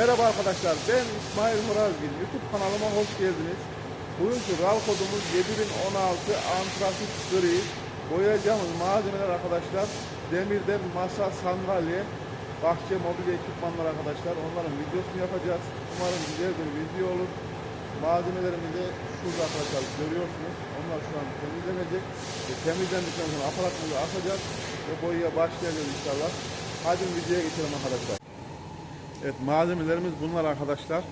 Merhaba arkadaşlar ben İsmail Murazgil YouTube kanalıma hoş geldiniz. Bugünkü RAL kodumuz 7016 antraksit gri. Boyayacağımız malzemeler arkadaşlar demirden masa, sandalye, bahçe, mobilya ekipmanlar arkadaşlar. Onların videosunu yapacağız. Umarım güzel bir video olur. Malzemelerimi de şurada arkadaşlar görüyorsunuz. Onlar şu an temizlenecek. Ve temizlendikten sonra aparatımızı asacağız ve boyaya başlayacağız inşallah. Hadi videoya geçelim arkadaşlar. Evet malzemelerimiz bunlar arkadaşlar.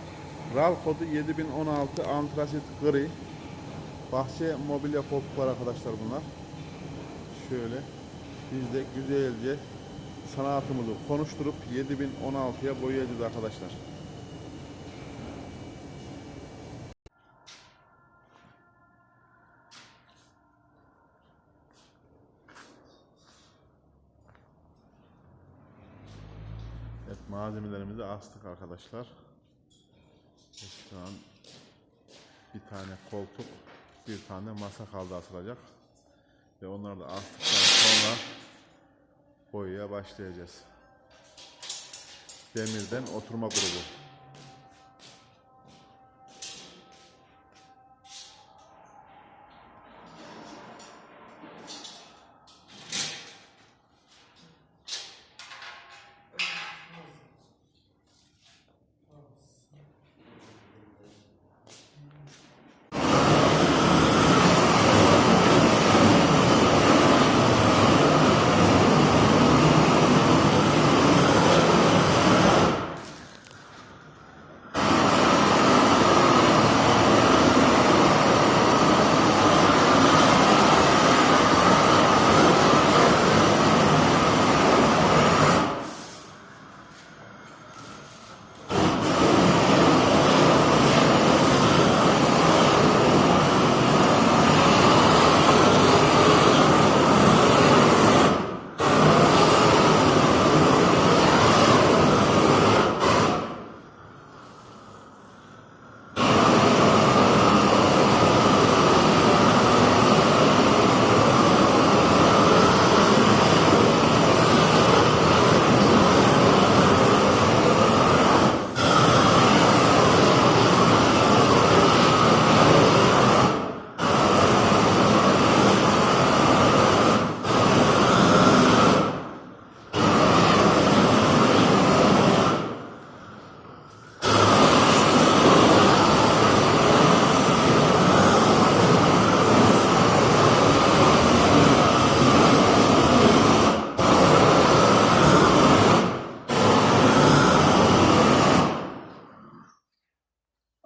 RAL kodu 7016 antrasit gri. Bahçe mobilya koltuklar arkadaşlar bunlar. Şöyle biz de güzelce sanatımızı konuşturup 7016'ya boyayacağız arkadaşlar. Malzemelerimizi astık arkadaşlar. Şu an bir tane koltuk, bir tane masa kaldı asılacak. Ve onları da astıktan sonra boyaya başlayacağız. Demirden oturma grubu.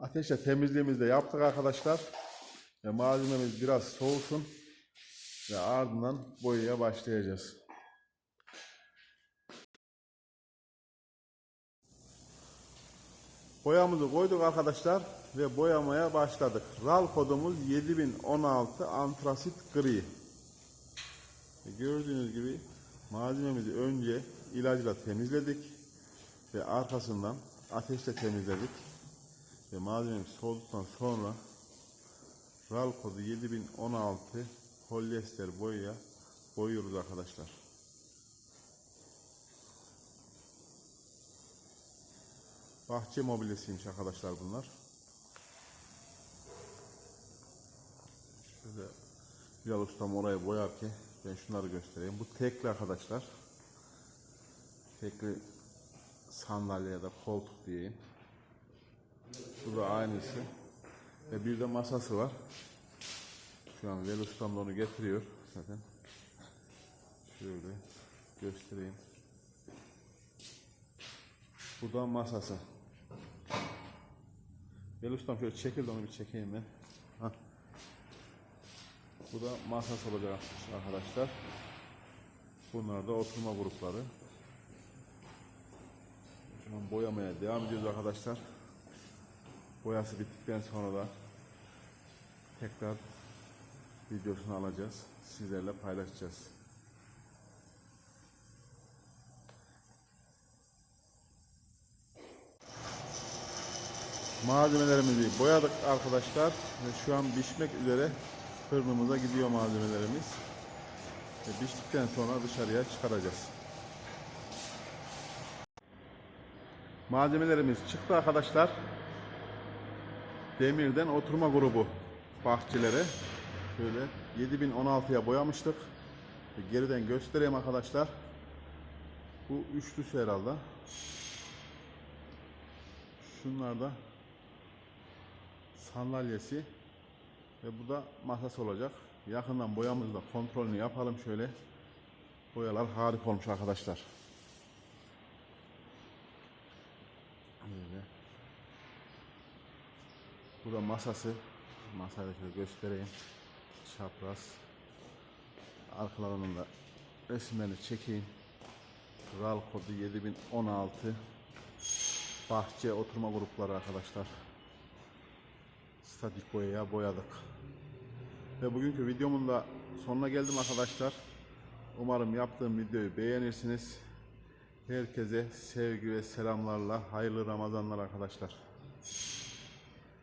Ateşle temizliğimizi de yaptık arkadaşlar. Ve malzememiz biraz soğusun. Ve ardından boyaya başlayacağız. Boyamızı koyduk arkadaşlar ve boyamaya başladık. RAL kodumuz 7016 antrasit gri. Gördüğünüz gibi malzememizi önce ilacla temizledik ve arkasından ateşle temizledik. Ve malzememiz soğuduktan sonra RAL kodu 7016 polyester boyaya boyuyoruz arkadaşlar. Bahçe mobilyasıymış arkadaşlar bunlar. Şöyle Bilal Ustam orayı boyarken ben şunları göstereyim. Bu tekli arkadaşlar. Tekli sandalye ya da koltuk diyeyim. Bu da aynısı. Ve bir de masası var. Şu an Veli Ustam da onu getiriyor zaten. Şöyle göstereyim. Bu da masası. Veli Ustam şöyle çekil onu bir çekeyim ben. Hah. Bu da masası olacak arkadaşlar. Bunlar da oturma grupları. Şu an boyamaya devam ediyoruz arkadaşlar. Boyası bittikten sonra da tekrar videosunu alacağız. Sizlerle paylaşacağız. Malzemelerimizi boyadık arkadaşlar şu an pişmek üzere fırınımıza gidiyor malzemelerimiz. Piştikten sonra dışarıya çıkaracağız. Malzemelerimiz çıktı arkadaşlar. Demirden oturma grubu bahçelere şöyle 7016'ya boyamıştık. Geriden göstereyim arkadaşlar. Bu üçlüsü herhalde. Şunlar da sandalyesi ve bu da masası olacak. Yakından boyamızla kontrolünü yapalım şöyle. Boyalar harika olmuş arkadaşlar. Böyle. Bu da masası. Masayı şöyle göstereyim. Çapraz. Arkalarının da resimlerini çekeyim. RAL kodu 7016. Bahçe oturma grupları arkadaşlar. Statik boyaya boyadık. Ve bugünkü videomun da sonuna geldim arkadaşlar. Umarım yaptığım videoyu beğenirsiniz. Herkese sevgi ve selamlarla hayırlı Ramazanlar arkadaşlar.